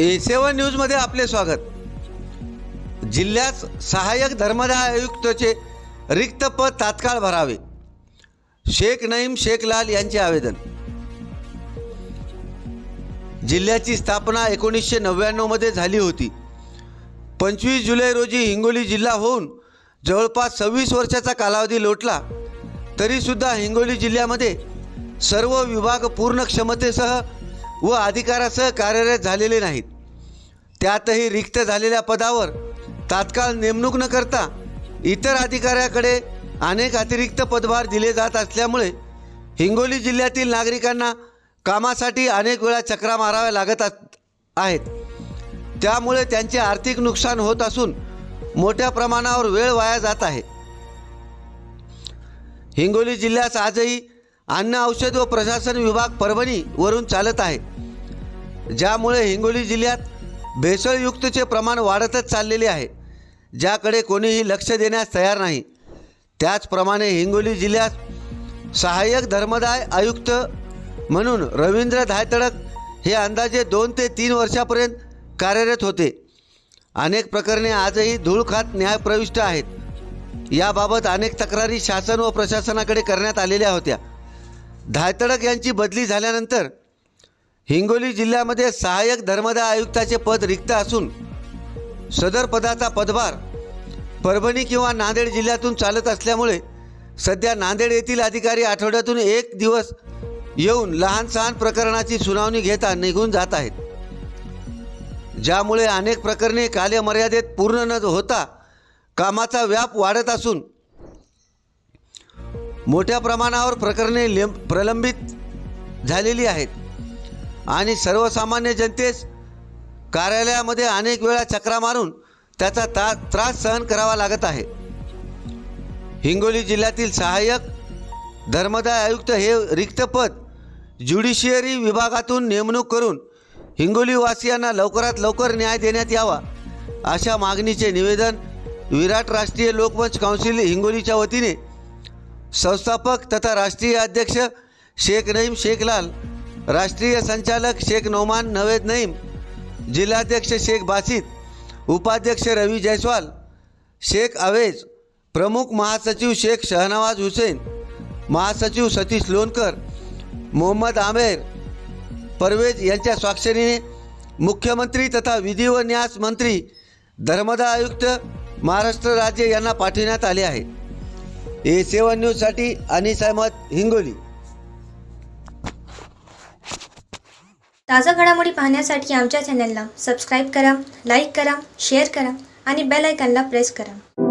ए सेवन न्यूजमध्ये आपले स्वागत. जिल्ह्यात सहाय्यक धर्मदाय आयुक्तचे रिक्त पद तात्काळ भरावे. शेख नईम शेखलाल यांचे आवेदन. जिल्ह्याची स्थापना एकोणीसशे नव्याण्णवमध्ये झाली होती. पंचवीस जुलै रोजी हिंगोली जिल्हा होऊन जवळपास सव्वीस वर्षाचा कालावधी लोटला तरीसुद्धा हिंगोली जिल्ह्यामध्ये सर्व विभाग पूर्ण क्षमतेसह व अधिकारासह कार्यरत झालेले नाहीत. त्यातही रिक्त झालेल्या पदावर तात्काळ नेमणूक न करता इतर अधिकाऱ्याकडे अनेक अतिरिक्त पदभार दिले जात असल्यामुळे हिंगोली जिल्ह्यातील नागरिकांना कामासाठी अनेक वेळा चक्रा माराव्या लागत अस- आहेत. त्यामुळे त्यांचे आर्थिक नुकसान होत असून मोठ्या प्रमाणावर वेळ वाया जात आहे. हिंगोली जिल्ह्यास आजही अन्न औषध व प्रशासन विभाग परभणी वरून चालत आहे. ज्यामुळे हिंगोली जिल्ह्यात भेसळयुक्तचे प्रमाण वाढतच चाललेले आहे. ज्याकडे कोणीही लक्ष देण्यास तयार नाही. त्याचप्रमाणे हिंगोली जिल्ह्यात सहाय्यक धर्मदाय आयुक्त म्हणून रवींद्र धायतडक हे अंदाजे दोन ते तीन वर्षापर्यंत कार्यरत होते. अनेक प्रकरणे आजही धूळ खात न्यायप्रविष्ट आहेत. याबाबत अनेक तक्रारी शासन व प्रशासनाकडे करण्यात आलेल्या होत्या. धायतडक यांची बदली झाल्यानंतर हिंगोली जिल्ह्यामध्ये सहाय्यक धर्मदाय आयुक्ताचे पद रिक्त असून सदर पदाचा पदभार परभणी किंवा नांदेड जिल्ह्यातून चालत असल्यामुळे सध्या नांदेड येथील अधिकारी आठवड्यातून एक दिवस येऊन लहान सहान प्रकरणाची सुनावणी घेता निघून जात आहेत. ज्यामुळे अनेक प्रकरणे कालमर्यादेत पूर्ण न होता कामाचा व्याप वाढत असून मोठ्या प्रमाणावर प्रकरणे लेम प्रलंबित झालेली आहेत. आणि सर्वसामान्य जनतेस कार्यालयामध्ये अनेक वेळा चक्रा मारून त्याचा ता त्रास सहन करावा लागत आहे. हिंगोली जिल्ह्यातील सहाय्यक धर्मदाय आयुक्त हे रिक्त पद ज्युडिशियरी विभागातून नेमणूक करून हिंगोलीवासियांना लवकरात लवकर न्याय देण्यात यावा अशा मागणीचे निवेदन विराट राष्ट्रीय लोकमंच काउन्सिल हिंगोलीच्या वतीने संस्थापक तथा राष्ट्रीय अध्यक्ष शेख नईम शेखलाल राष्ट्रीय संचालक शेख नोमान नवेद नईम जिल्हाध्यक्ष शेख बासित उपाध्यक्ष रवी जयस्वाल शेख अवेज प्रमुख महासचिव शेख शहनवाज हुसेन महासचिव सतीश लोणकर मोहम्मद आमेर परवेज यांच्या स्वाक्षरीने मुख्यमंत्री तथा विधी व न्यास मंत्री धर्मदा आयुक्त महाराष्ट्र राज्य यांना पाठविण्यात आले आहे. ए सेवन न्यूजसाठी अनिस अहमद हिंगोली. ताज्या घडामोडी पाहण्यासाठी आमच्या चॅनलला सबस्क्राईब करा लाईक करा शेअर करा आणि बेल आयकॉनला प्रेस करा.